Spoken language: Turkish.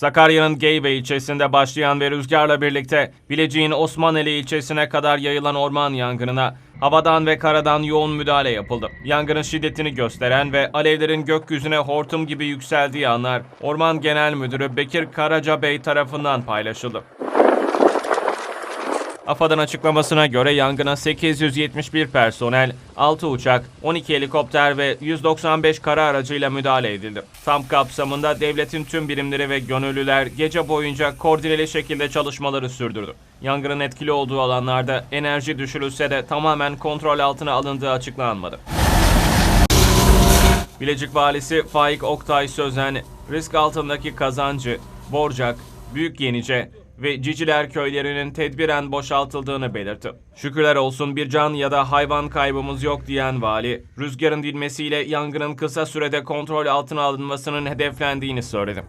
Sakarya'nın Geyve ilçesinde başlayan ve rüzgarla birlikte Bilecik'in Osmaneli ilçesine kadar yayılan orman yangınına havadan ve karadan yoğun müdahale yapıldı. Yangının şiddetini gösteren ve alevlerin gökyüzüne hortum gibi yükseldiği anlar Orman Genel Müdürü Bekir Karaca Bey tarafından paylaşıldı. AFAD'ın açıklamasına göre yangına 871 personel, 6 uçak, 12 helikopter ve 195 kara aracıyla müdahale edildi. Tam kapsamında devletin tüm birimleri ve gönüllüler gece boyunca koordineli şekilde çalışmaları sürdürdü. Yangının etkili olduğu alanlarda enerji düşürülse de tamamen kontrol altına alındığı açıklanmadı. Bilecik Valisi Faik Oktay Sözen, risk altındaki kazancı, Borcak, Büyük Yenice ve Ciciler köylerinin tedbiren boşaltıldığını belirtti. Şükürler olsun bir can ya da hayvan kaybımız yok diyen vali, rüzgarın dinmesiyle yangının kısa sürede kontrol altına alınmasının hedeflendiğini söyledi.